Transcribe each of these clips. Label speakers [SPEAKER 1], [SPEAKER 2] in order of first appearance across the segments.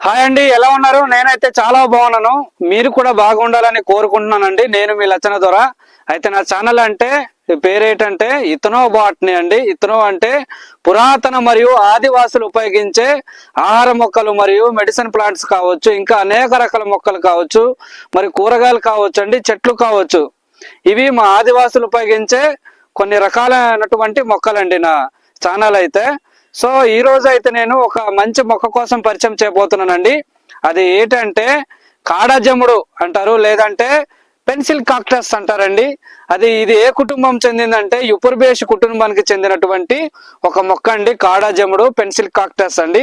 [SPEAKER 1] Hi అండి ఎలా ఉన్నారు? నేనైతే చాలా బాగున్నాను. మీరు కూడా బాగుండాలని కోరుకుంటున్నానండి. నేను మీ లచన ద్వారా అయితే నా ఛానల్ అంటే పేరేంటంటే ఇతనో బాట్ని అండి. ఇతనో అంటే పురాతన మరియు ఆదివాసులు ఉపయోగించే ఆహార మొక్కలు మరియు మెడిసిన్ ప్లాంట్స్ కావచ్చు ఇంకా అనేక రకాల మొక్కలు కావచ్చు మరి కూరగాయలు కావచ్చు అండి చెట్లు కావచ్చు. ఇవి మా ఆదివాసులు ఉపయోగించే కొన్ని రకాలైనటువంటి మొక్కలండి నా ఛానల్ అయితే. సో ఈ రోజు అయితే నేను ఒక మంచి మొక్క కోసం పరిచయం చేయబోతున్నానండి. అది ఏంటంటే కాడజముడు అంటారు లేదంటే పెన్సిల్ కాక్టస్ అంటారండి. అది ఇది ఏ కుటుంబం చెందిందంటే యుపుర్బేష్ కుటుంబానికి చెందినటువంటి ఒక మొక్క అండి కాడాజముడు పెన్సిల్ కాక్టస్ అండి.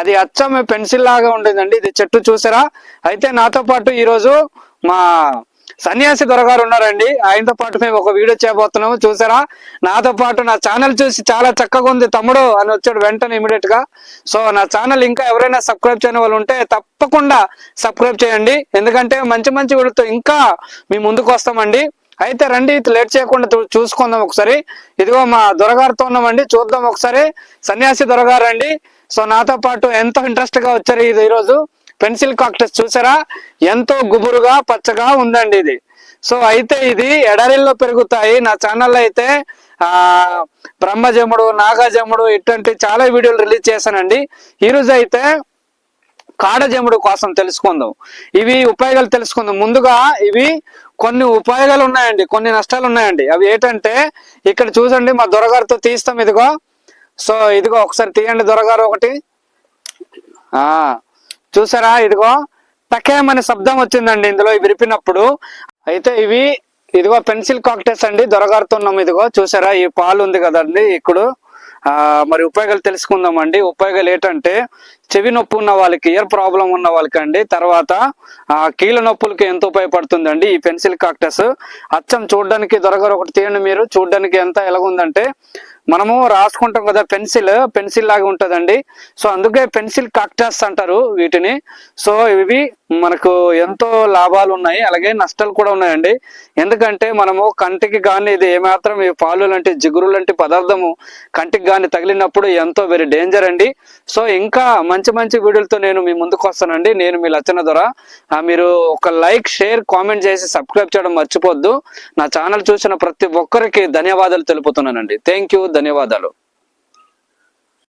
[SPEAKER 1] అది అచ్చం పెన్సిల్ లాగా ఉండేదండి. ఇది చెట్టు చూసారా? అయితే నాతో పాటు ఈరోజు మా సన్యాసి దొరగారు ఉన్నారండి. ఆయనతో పాటు మేము ఒక వీడియో చేయబోతున్నాము. చూసారా? నాతో పాటు నా ఛానల్ చూసి చాలా చక్కగా ఉంది తమ్ముడు అని వచ్చాడు వెంటనే ఇమీడియట్గా. సో నా ఛానల్ ఇంకా ఎవరైనా సబ్స్క్రైబ్ చేయని వాళ్ళు ఉంటే తప్పకుండా సబ్స్క్రైబ్ చేయండి. ఎందుకంటే మంచి మంచి వీడియోతో ఇంకా మీ ముందుకు వస్తామండి. అయితే రండి ఇది లేట్ చేయకుండా చూసుకుందాం ఒకసారి. ఇదిగో మా దొరగారితో ఉన్నామండి. చూద్దాం ఒకసారి. సన్యాసి దొరగారు అండి సో నాతో పాటు ఎంతో ఇంట్రెస్ట్గా వచ్చారు ఇది ఈరోజు? పెన్సిల్ కాక్టస్ చూసారా? ఎంతో గుబురుగా పచ్చగా ఉందండి ఇది. సో అయితే ఇది ఎడారిల్లో పెరుగుతాయి. నా ఛానల్లో అయితే ఆ బ్రహ్మజముడు నాగజముడు ఇటువంటి చాలా వీడియోలు రిలీజ్ చేశానండి. ఈరోజు అయితే కాడజముడు కోసం తెలుసుకుందాం. ఇవి ఉపయోగాలు తెలుసుకుందాం. ముందుగా ఇవి కొన్ని ఉపయోగాలు ఉన్నాయండి. కొన్ని నష్టాలు ఉన్నాయండి. అవి ఏంటంటే ఇక్కడ చూసండి మా దొరగారితో తీస్తాం ఇదిగో. సో ఇదిగో ఒకసారి తీయండి దొరగారు ఒకటి. ఆ చూసారా? ఇదిగో టకేమనే శబ్దం వచ్చిందండి ఇందులో ఇవి విరిపినప్పుడు. అయితే ఇవి ఇదిగో పెన్సిల్ కాక్టెస్ అండి దొరగారుతున్నాం ఇదిగో. చూసారా? ఈ పాలు ఉంది కదండి ఇప్పుడు. ఆ మరి ఉపయోగాలు తెలుసుకుందాం అండి ఉపయోగాలు ఏంటంటే చెవి నొప్పి ఉన్న వాళ్ళకి ఇయర్ ప్రాబ్లం ఉన్న వాళ్ళకి అండి. తర్వాత ఆ కీళ్ళ నొప్పులకి ఎంత ఉపయోగపడుతుందండి ఈ పెన్సిల్ కాక్టస్ అచ్చం చూడడానికి దొరగారు ఒకటి తీయండి మీరు. చూడడానికి ఎంత ఎలాగుందంటే మనము రాసుకుంటాం కదా పెన్సిల్ పెన్సిల్ లాగా ఉంటుందండి. సో అందుకే పెన్సిల్ కాక్టాస్ అంటారు వీటిని. సో ఇవి మనకు ఎంతో లాభాలు ఉన్నాయి. అలాగే నష్టాలు కూడా ఉన్నాయండి. ఎందుకంటే మనము కంటికి కానీ ఇది ఏమాత్రం ఈ పాలు లాంటి జిగురు లాంటి పదార్థము కంటికి కానీ తగిలినప్పుడు ఎంతో వెరీ డేంజర్ అండి. సో ఇంకా మంచి మంచి వీడియోలతో నేను మీ ముందుకు వస్తానండి. నేను మీ లచ్చన ద్వారా. మీరు ఒక లైక్ షేర్ కామెంట్ చేసి సబ్స్క్రైబ్ చేయడం మర్చిపోద్దు. నా ఛానల్ చూసిన ప్రతి ఒక్కరికి ధన్యవాదాలు తెలుపుతున్నానండి. థ్యాంక్ యూ ధన్యవాదాలు.